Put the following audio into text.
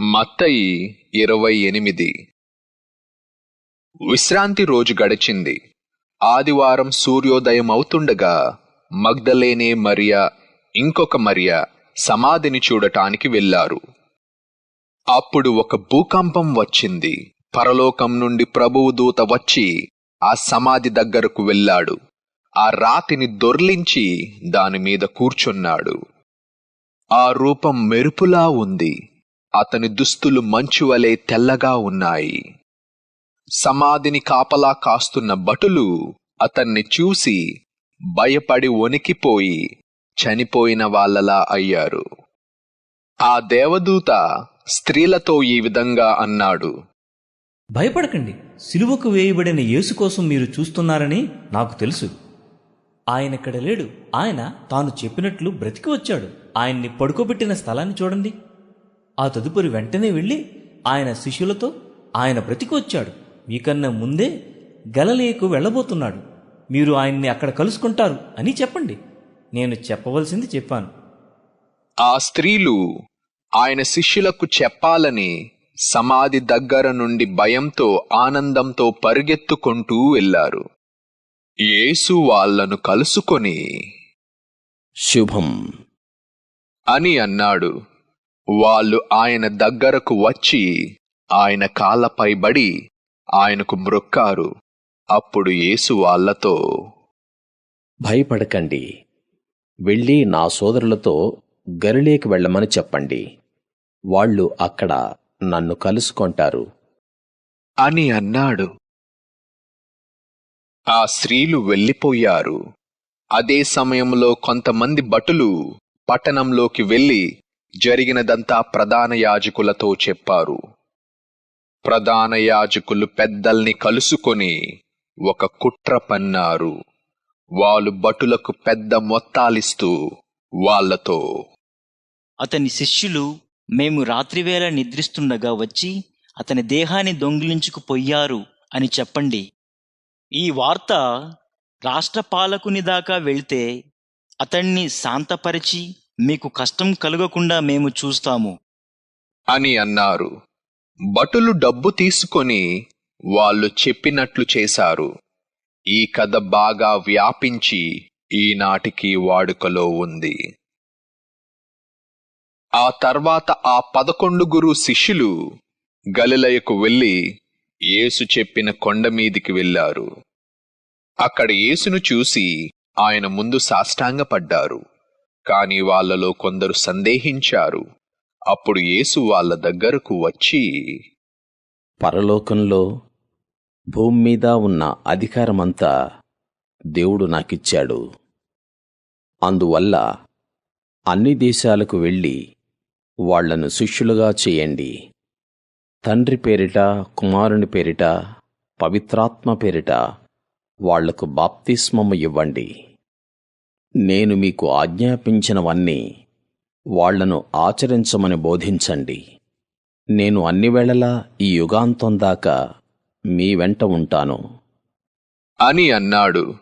మత్తయి ఇరవై ఎనిమిది. విశ్రాంతి రోజు గడిచింది. ఆదివారం సూర్యోదయం అవుతుండగా మగ్ధలేనే మరియా ఇంకొక మరియా సమాధిని చూడటానికి వెళ్ళారు. అప్పుడు ఒక భూకంపం వచ్చింది. పరలోకం నుండి ప్రభువు దూత వచ్చి ఆ సమాధి దగ్గరకు వెళ్ళాడు. ఆ రాతిని దొర్లించి దాని మీద కూర్చున్నాడు. ఆ రూపం మెరుపులా ఉంది. అతని దుస్తులు మంచు వలె తెల్లగా ఉన్నాయి. సమాధిని కాపలా కాస్తున్న భటులు అతన్ని చూసి భయపడి వణికిపోయి చనిపోయిన వాళ్ళలా అయ్యారు. ఆ దేవదూత స్త్రీలతో ఈ విధంగా అన్నాడు. భయపడకండి. సిలువకు వేయబడిన యేసు కోసం మీరు చూస్తున్నారని నాకు తెలుసు. ఆయన ఇక్కడ లేడు. ఆయన తాను చెప్పినట్లు బ్రతికి వచ్చాడు. ఆయన్ని పడుకోబెట్టిన స్థలాన్ని చూడండి. ఆ తదుపరి వెంటనే వెళ్ళి ఆయన శిష్యులతో ఆయన బ్రతికి వచ్చాడు మీకన్నా ముందే గలలేకు వెళ్ళబోతున్నాడు. మీరు ఆయన్ని అక్కడ కలుసుకుంటారు అని చెప్పండి. నేను చెప్పవలసింది చెప్పాను. ఆ స్త్రీలు ఆయన శిష్యులకు చెప్పాలని సమాధి దగ్గర నుండి భయంతో ఆనందంతో పరిగెత్తుకుంటూ వెళ్ళారు. యేసు వాళ్ళను కలుసుకొని శుభం. అని అన్నాడు. వాళ్ళు ఆయన దగ్గరకు వచ్చి ఆయన కాళ్ళపై బడి ఆయనకు మ్రొక్కారు అప్పుడు యేసు వాళ్ళతో భయపడకండి. వెళ్ళి నా సోదరులతో గరిలేకి వెళ్ళమని చెప్పండి. వాళ్ళు అక్కడ నన్ను కలుసుకొంటారు. అని అన్నాడు. ఆ స్త్రీలు వెళ్ళిపోయారు. అదే సమయంలో కొంతమంది భటులు పట్టణంలోకి వెళ్ళి జరిగినదంతా ప్రధాన యాజకులతో చెప్పారు. ప్రధాన యాజకులు పెద్దల్ని కలుసుకొని ఒక కుట్ర పన్నారు. వాళ్ళు భటులకు పెద్ద మొత్తాలిస్తూ వాళ్ళతో అతని శిష్యులు మేము రాత్రివేళ నిద్రిస్తుండగా వచ్చి అతని దేహాన్ని దొంగిలించుకుపోయారు అని చెప్పండి. ఈ వార్త రాష్ట్ర పాలకుని దాకా వెళ్తే అతన్ని శాంతపరిచి మీకు కష్టం కలగకుండా మేము చూస్తాము. అని అన్నారు. భటులు డబ్బు తీసుకొని వాళ్ళు చెప్పినట్లు చేశారు. ఈ కథ బాగా వ్యాపించి ఈనాటికి వాడుకలో ఉంది. ఆ తర్వాత ఆ పదకొండుగురు శిష్యులు గలిలయకు వెళ్ళి యేసు చెప్పిన కొండ మీదికి వెళ్ళారు. అక్కడ యేసును చూసి ఆయన ముందు సాష్టాంగపడ్డారు. కాని వాళ్ళలో కొందరు సందేహించారు. అప్పుడు యేసు వాళ్ళ దగ్గరకు వచ్చి పరలోకంలో భూమి మీద ఉన్న అధికారమంతా దేవుడు నాకిచ్చాడు. అందువల్ల అన్ని దేశాలకు వెళ్ళి వాళ్ళను శిష్యులుగా చేయండి. తండ్రి పేరిట కుమారుని పేరిట పవిత్రాత్మ పేరిట వాళ్ళకు బాప్తిస్మము ఇవ్వండి. నేను మీకు ఆజ్ఞాపించినవన్నీ వాళ్ళను ఆచరించమని బోధించండి. నేను అన్ని వేళలా ఈ యుగాంతం దాకా మీ వెంట ఉంటాను. అని అన్నాడు.